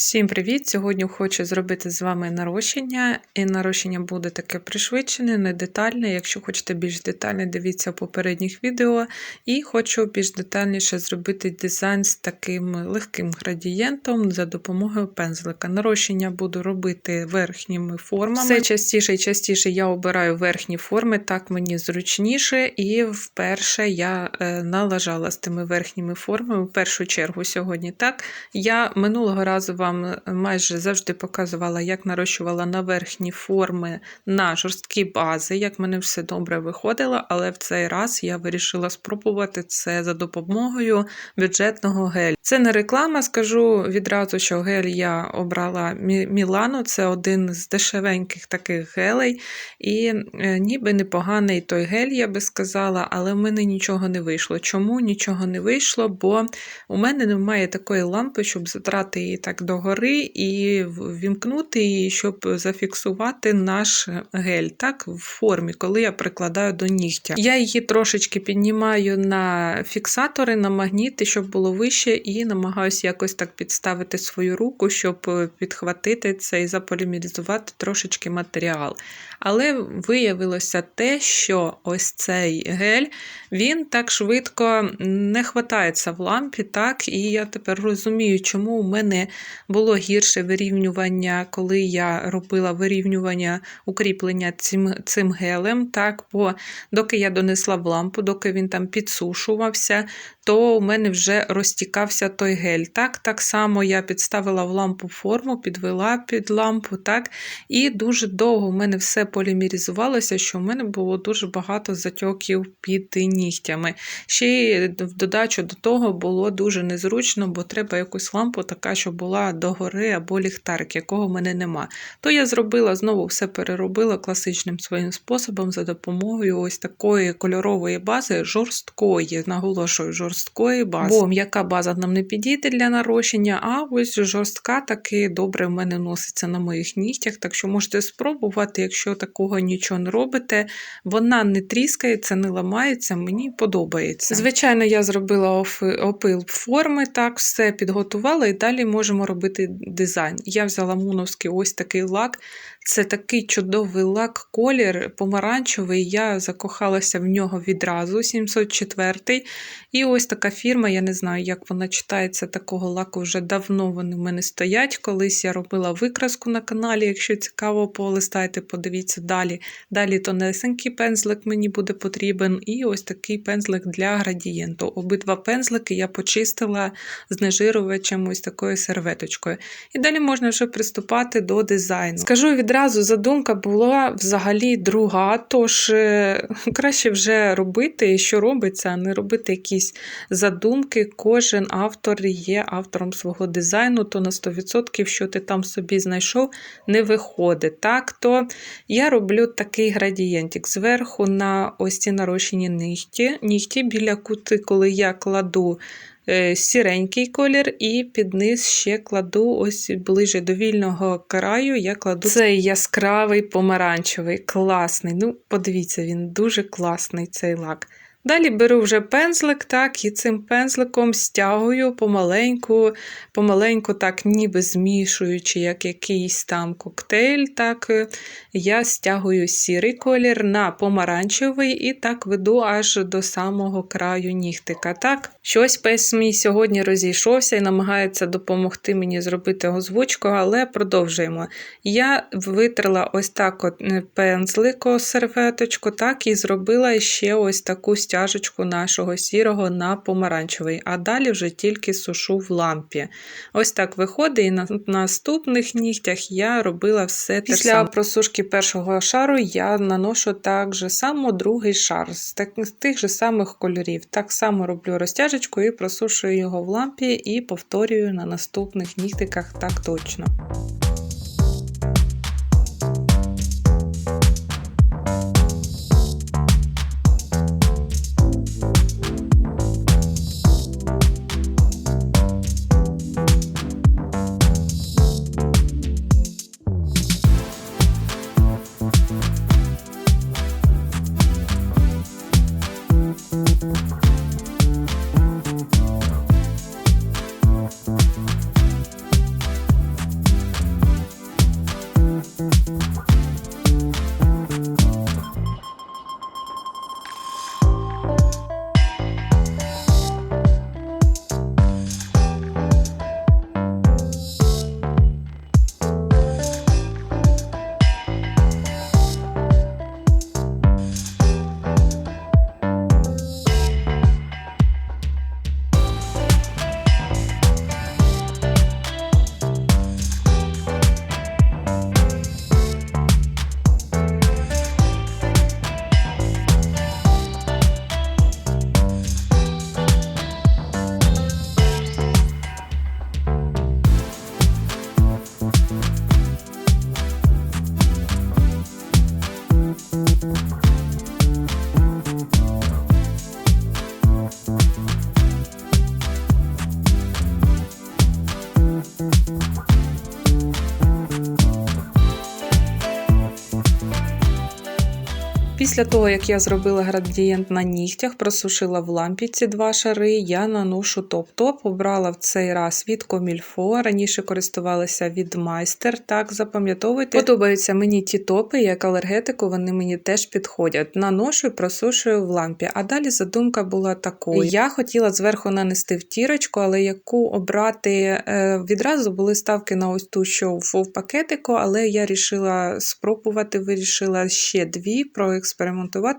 Всім привіт! Сьогодні хочу зробити з вами нарощення, і нарощення буде таке пришвидшене, не детальне. Якщо хочете більш детальне, дивіться попередніх відео. І хочу більш детальніше зробити дизайн з таким легким градієнтом за допомогою пензлика. Нарощення буду робити верхніми формами. Все частіше і частіше я обираю верхні форми, так мені зручніше. І вперше я е, налажала з тими верхніми формами. В першу чергу сьогодні так. Я минулого разу вам вам майже завжди показувала, як нарощувала на верхні форми на жорсткі бази, як мене все добре виходило, але в цей раз я вирішила спробувати це за допомогою бюджетного гелю. Це не реклама, скажу відразу, що гель я обрала Мілану, це один з дешевеньких таких гелей. І е, ніби непоганий той гель, я би сказала, але в мене нічого не вийшло. Чому нічого не вийшло? Бо у мене немає такої лампи, щоб затрати її так до догори і вімкнути її, щоб зафіксувати наш гель так, в формі, коли я прикладаю до нігтя. Я її трошечки піднімаю на фіксатори, на магніти, щоб було вище, і намагаюся якось так підставити свою руку, щоб підхватити це і заполімеризувати трошечки матеріал. Але виявилося те, що ось цей гель він так швидко не хватається в лампі, так, і я тепер розумію, чому у мене було гірше вирівнювання, коли я робила вирівнювання укріплення цим цим гелем. так, Бо доки я донесла в лампу, доки він там підсушувався, то у мене вже розтікався той гель. Так так само я підставила в лампу форму, підвела під лампу, так, і дуже довго у мене все полімеризувалося, що в мене було дуже багато затьоків під нігтями. Ще й в додачу до того було дуже незручно, бо треба якусь лампу, така, щоб була догори або ліхтарик, якого в мене нема. То я зробила знову все переробила класичним своїм способом за допомогою ось такої кольорової бази, жорсткої, наголошую, жорсткої бази. Бо м'яка база нам не підійде для нарощення, а ось жорстка таки добре в мене носиться на моїх нігтях. Так що можете спробувати, якщо такого нічого не робите, вона не тріскається, не ламається, мені подобається. Звичайно, я зробила опил форми, так, все підготувала і далі можемо робити дизайн. Я взяла муновський ось такий лак. Це такий чудовий лак, колір помаранчевий. Я закохалася в нього відразу, 704 І ось така фірма, я не знаю, як вона читається, такого лаку вже давно вони в мене стоять. Колись я робила викраску на каналі, якщо цікаво, полистайте, подивіться далі. Далі тонесенький пензлик мені буде потрібен. І ось такий пензлик для градієнту. Обидва пензлики я почистила знежирувачем ось такою серветочкою. І далі можна вже приступати до дизайну. Скажу відразу одразу задумка була взагалі друга, тож е, краще вже робити, що робиться, а не робити якісь задумки. Кожен автор є автором свого дизайну, то на 100%, що ти там собі знайшов, не виходить. Так, то я роблю такий градієнтик. Зверху на ось ці нарощені нігті, нігті біля кути, коли я кладу. Е, сіренький колір, і під низ ще кладу ось ближе до вільного краю, я кладу цей яскравий помаранчевий, класний. Ну, подивіться, він дуже класний цей лак. Далі беру вже пензлик, так, і цим пензликом стягую помаленьку, помаленьку, так, ніби змішуючи, як якийсь там коктейль, так, я стягую сірий колір на помаранчевий і так веду аж до самого краю нігтика. так. Щось пес мій сьогодні розійшовся і намагається допомогти мені зробити озвучку, але продовжуємо. Я витрила ось так от е, пензлико серветочку, так, і зробила ще ось таку стяжечку нашого сірого на помаранчевий, а далі вже тільки сушу в лампі. Ось так виходить, і на наступних нігтях я робила все те Після просушки першого шару я наношу так же само другий шар з тих же самих кольорів. Так само роблю розтяжечку і просушую його в лампі і повторюю на наступних нігтиках так точно. Після того, як я зробила градієнт на нігтях, просушила в лампі ці два шари, я наношу топ-топ, обрала в цей раз від Комільфо. Раніше користувалася від майстер. Так, запам'ятовуйте. Подобаються мені ті топи, як алергетику, вони мені теж підходять. Наношу і просушую в лампі. А далі задумка була такою. Я хотіла зверху нанести втірочку, але яку обрати е, відразу були ставки на ось ту, що в пакетику, але я вирішила спробувати, вирішила ще дві проекспериментувати,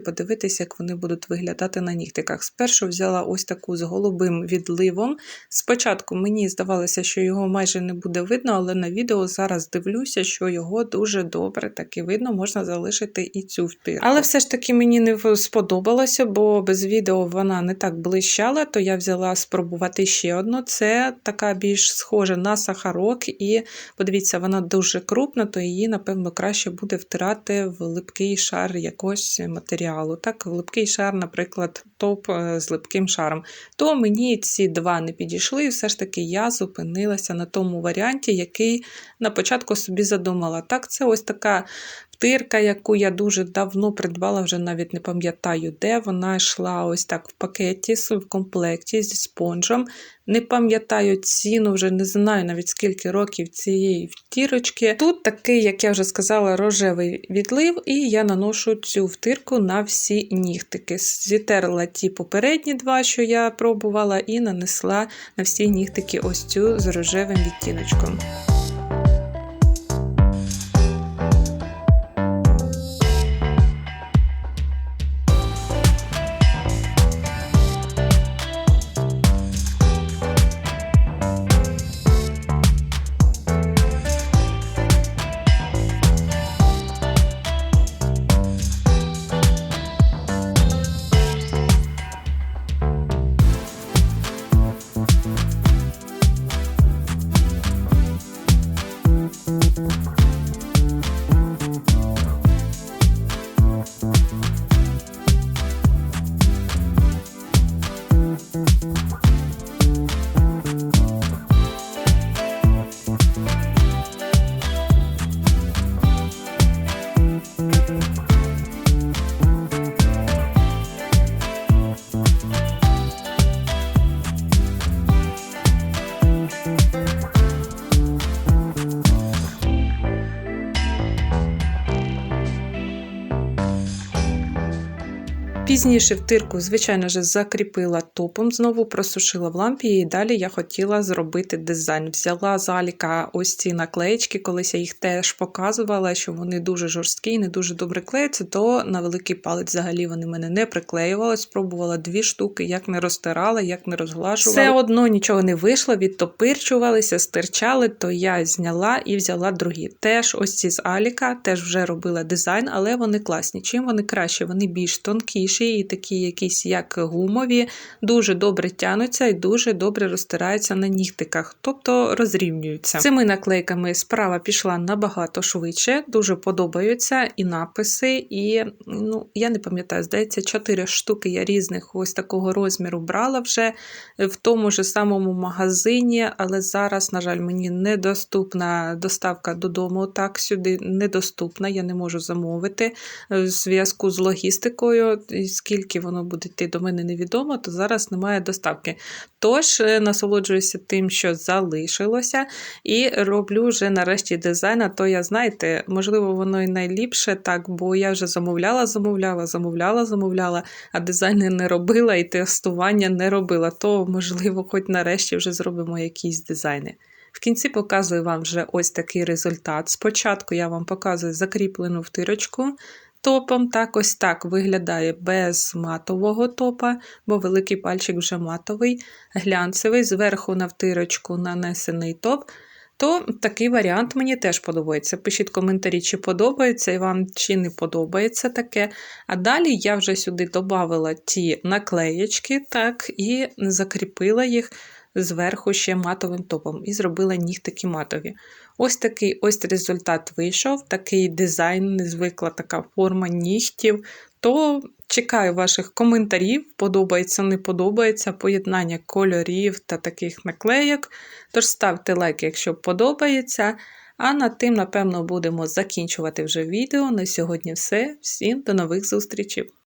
подивитися, як вони будуть виглядати на нігтиках. Спершу взяла ось таку з голубим відливом. Спочатку мені здавалося, що його майже не буде видно, але на відео зараз дивлюся, що його дуже добре таки видно, можна залишити і цю втирку. Але все ж таки мені не сподобалося, бо без відео вона не так блищала, то я взяла спробувати ще одну. Це така більш схожа на сахарок, і подивіться, вона дуже крупна, то її, напевно, краще буде втирати в липкий шар якогось матеріалу. Так, липкий шар, наприклад, топ е, з липким шаром. То мені ці два не підійшли, і все ж таки я зупинилася на тому варіанті, який на початку собі задумала. Так, це ось така втирка, яку я дуже давно придбала, вже навіть не пам'ятаю, де вона йшла ось так в пакеті, в комплекті зі спонжем. Не пам'ятаю ціну, вже не знаю навіть скільки років цієї втірочки. Тут такий, як я вже сказала, рожевий відлив, і я наношу цю втирку на всі нігтики. Зітерла ті попередні два, що я пробувала, і нанесла на всі нігтики ось цю з рожевим відтіночком. Пізніше втирку, звичайно ж, закріпила топом, знову просушила в лампі, і далі я хотіла зробити дизайн. Взяла з Аліка ось ці наклеєчки, колись я їх теж показувала, що вони дуже жорсткі і не дуже добре клеються, то на великий палець взагалі вони мене не приклеювали. Спробувала дві штуки, як не розтирала, як не розглажувала. Все одно нічого не вийшло, відтопирчувалися, стирчали, то я зняла і взяла другі. Теж ось ці з Аліка, теж вже робила дизайн, але вони класні. Чим вони краще? Вони більш тонкіші і такі якісь як гумові, дуже добре тянуться і дуже добре розтираються на нігтиках, тобто розрівнюються. Цими наклейками справа пішла набагато швидше, дуже подобаються і написи, і ну, я не пам'ятаю, здається, 4 штуки я різних ось такого розміру брала вже в тому ж самому магазині, але зараз, на жаль, мені недоступна доставка додому. Так, сюди недоступна, я не можу замовити е, в зв'язку з логістикою. Скільки воно буде йти до мене невідомо, то зараз немає доставки. Тож е, насолоджуюся тим, що залишилося, і роблю вже нарешті дизайн. А то я, знаєте, можливо, воно і найліпше так, бо я вже замовляла, замовляла, замовляла, замовляла, а дизайни не робила і тестування не робила. То, можливо, хоч нарешті вже зробимо якісь дизайни. В кінці показую вам вже ось такий результат. Спочатку я вам показую закріплену втирочку топом. Так, ось так виглядає без матового топа, бо великий пальчик вже матовий, глянцевий, зверху на втирочку нанесений топ. То такий варіант мені теж подобається. Пишіть коментарі, чи подобається і вам, чи не подобається таке. А далі я вже сюди додавала ті наклеєчки, так, і закріпила їх зверху ще матовим топом, і зробила нігтики матові. Ось такий ось результат вийшов, такий дизайн, незвикла така форма нігтів. То чекаю ваших коментарів, подобається, не подобається, поєднання кольорів та таких наклейок. Тож ставте лайк, якщо подобається. А над тим, напевно, будемо закінчувати вже відео. На сьогодні все. Всім до нових зустрічей!